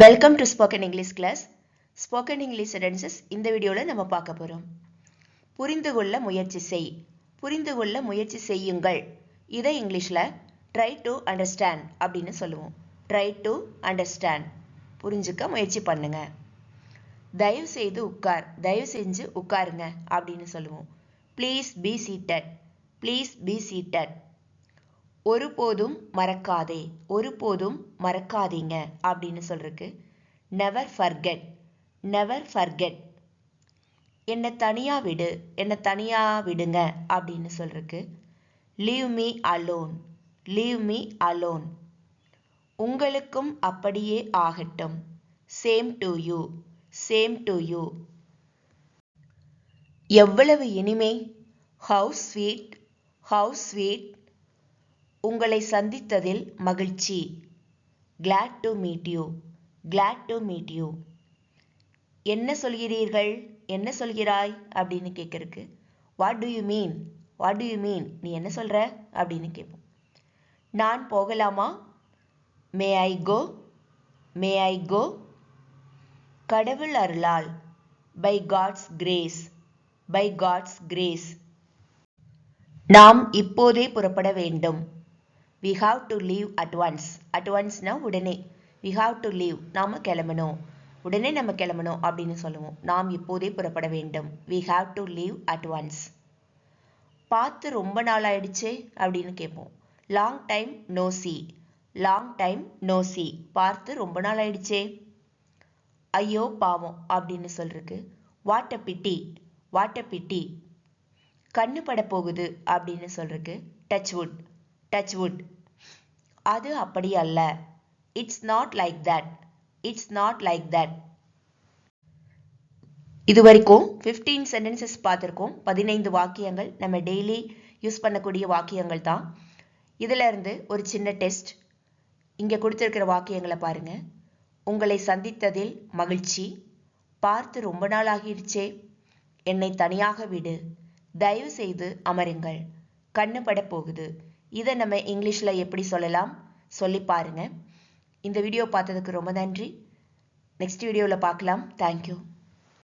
Welcome to spoken English class spoken English sentences இந்த வீடியோவில் நம்ம பார்க்க போகிறோம் புரிந்து கொள்ள முயற்சி செய். புரிந்து கொள்ள முயற்சி செய்யுங்கள். இதை இங்கிலீஷில் ட்ரை டு அண்டர்ஸ்டாண்ட் அப்படின்னு சொல்லுவோம். ட்ரை டு அண்டர்ஸ்டாண்ட் புரிஞ்சுக்க முயற்சி பண்ணுங்க. தயவு செய்து உட்கார். தயவு செஞ்சு உட்காருங்க அப்படின்னு சொல்லுவோம். Please be seated please be seated ஒருபோதும் மறக்காதே ஒருபோதும் மறக்காதீங்க அப்படின்னு சொல்றதுக்கு நெவர் ஃபர்கெட் நெவர் ஃபர்கெட் என்னை தனியாக விடு என்னை தனியாக விடுங்க அப்படின்னு சொல்றதுக்கு leave me alone leave me alone உங்களுக்கும் அப்படியே ஆகட்டும். Same to you same to you எவ்வளவு இனிமை. ஹவு ஸ்வீட் ஹவு ஸ்வீட் உங்களை சந்தித்ததில் மகிழ்ச்சி. Glad to meet you glad to meet you என்ன சொல்கிறீர்கள்? என்ன சொல்கிறாய்? அப்படின்னு கேட்கறக்கு what do you mean what do you mean நீ என்ன சொல்கிற அப்படின்னு கேட்போம். நான் போகலாமா? மே ஐ கோ மே ஐ கோ கடவுள் அருளால். By God's grace by God's grace நாம் இப்போதே புறப்பட வேண்டும். We have to leave advance அட்வான்ஸ்னால் உடனே. வி ஹாவ் டு லீவ் நாம் கிளம்பணும். உடனே நம்ம கிளம்பணும் அப்படின்னு சொல்லுவோம். நாம் இப்போதே புறப்பட வேண்டும். We have to leave advance பார்த்து ரொம்ப நாள் ஆயிடுச்சு அப்படின்னு கேட்போம். Long time no see long time no see பார்த்து ரொம்ப நாள் ஆயிடுச்சே. ஐயோ பாவம் அப்படின்னு சொல்றதுக்கு வாட்ட பிட்டி வாட்ட பிட்டி கண்ணு பட போகுது அப்படின்னு சொல்றதுக்கு டச் வுட் டச் வுட் அது அப்படி அல்ல. It's not like that it's not like that இது வரைக்கும் ஃபிஃப்டீன் சென்டென்சஸ் பார்த்துருக்கோம். பதினைந்து வாக்கியங்கள். நம்ம டெய்லி யூஸ் பண்ணக்கூடிய வாக்கியங்கள் தான். இதிலிருந்து ஒரு சின்ன டெஸ்ட் இங்கே கொடுத்துருக்கிற வாக்கியங்களை பாருங்கள் உங்களை சந்தித்ததில் மகிழ்ச்சி. பார்த்து ரொம்ப நாள் ஆகிடுச்சே. என்னை தனியாக விடு. தயவு செய்து அமருங்கள் கண்ணுபட போகுது. இதை நம்ம இங்கிலீஷில் எப்படி சொல்லலாம்? சொல்லி பாருங்க. இந்த வீடியோ பார்த்ததுக்கு ரொம்ப நன்றி. நெக்ஸ்ட் வீடியோவில் பார்க்கலாம். தேங்க்யூ